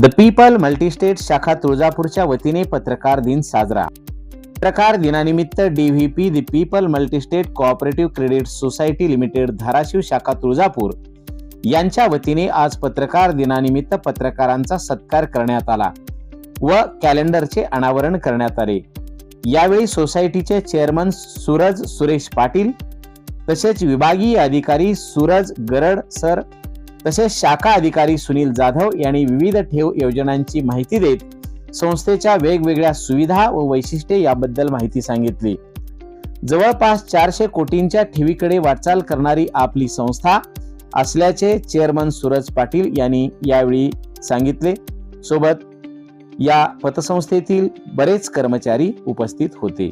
The people multi-state शाखा तुळजापूरच्या वतीने पत्रकार दिन साजरा पत्रकार दिनानिमित्त DVP the people multistate cooperative credit society limited Dharashiv शाखा तुळजापूर यांच्या वतीने आज पत्रकार दिनानिमित्त पत्रकारांचा सत्कार करण्यात आला व कॅलेंडरचे अनावरण करण्यात आले. यावेळी सोसायटीचे चेअरमन सूरज सुरेश पाटील तसेच विभागीय अधिकारी सूरज गरड सर तसेच शाखा अधिकारी सुनील जाधव यांनी विविध ठेव योजनांची माहिती देत संस्थेच्या वेगवेगळ्या सुविधा व वैशिष्ट्ये याबद्दल माहिती सांगितली. जवळपास चारशे कोटींच्या ठेवीकडे वाटचाल करणारी आपली संस्था असल्याचे चेअरमन सूरज पाटील यांनी यावेळी सांगितले. सोबत या पतसंस्थेतील बरेच कर्मचारी उपस्थित होते.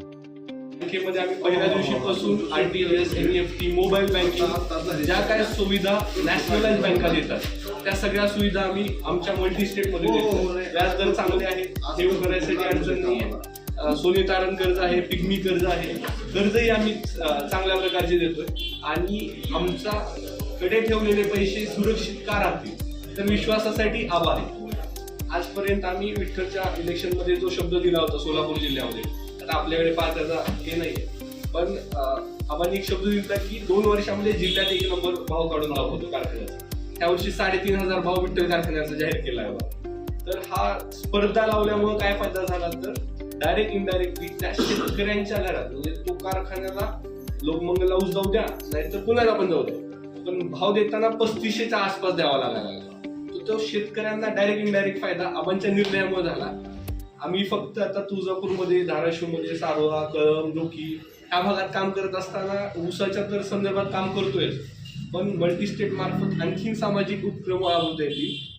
बँकेमध्ये आम्ही पहिल्या दिवशीपासून R T S N F T mobile banking ज्या काय सुविधा नॅशनलाइज बँका देतात त्या सगळ्या सुविधा आम्ही आमच्या मल्टी स्टेटमध्ये देतो. व्याज दर चांगले आहे ठेव करायसाठी अडचण नाही आहे सोने तारण कर्ज आहे पिग्मी कर्ज आहे कर्जही आम्ही चांगल्या प्रकारचे देतोय. आणि आमचा कडे ठेवलेले पैसे सुरक्षित का राहतील तर विश्वासासाठी आभार. आहे आजपर्यंत आम्ही विठ्ठलच्या इलेक्शनमध्ये जो शब्द दिला होता सोलापूर जिल्ह्यामध्ये आता आपल्याकडे पाच त्याचा हे नाही पण आपण एक शब्द दिला की दोन वर्षामध्ये जिल्ह्यात एक नंबर भाव काढून दाखवतो कारखान्याचा. त्या वर्षी साडेतीन हजार भाव विठ्ठल कारखान्याचा जाहीर केला आहे तर हा स्पर्धा लावल्यामुळे काय फायदा झाला तर डायरेक्ट इनडायरेक्टली त्या शेतकऱ्यांच्या घरात म्हणजे तो कारखान्याला लोकमंगला ऊस जाऊ द्या नाहीतर पुण्याला पण जाऊ द्या. पण भाव देताना पस्तीसशेच्या आसपास द्यावा लागायला लागला. तो शेतकऱ्यांना डायरेक्ट इनडायरेक्ट फायदा आबांच्या निर्णयामुळे झाला. आम्ही फक्त आता तुळजापूरमध्ये धाराशिवमध्ये सारोळा कळम डोकी ह्या भागात काम करत असताना ऊसाच्या तर संदर्भात काम करतोय पण मल्टी स्टेट मार्फत आणखीन सामाजिक उपक्रम राबवता येतील.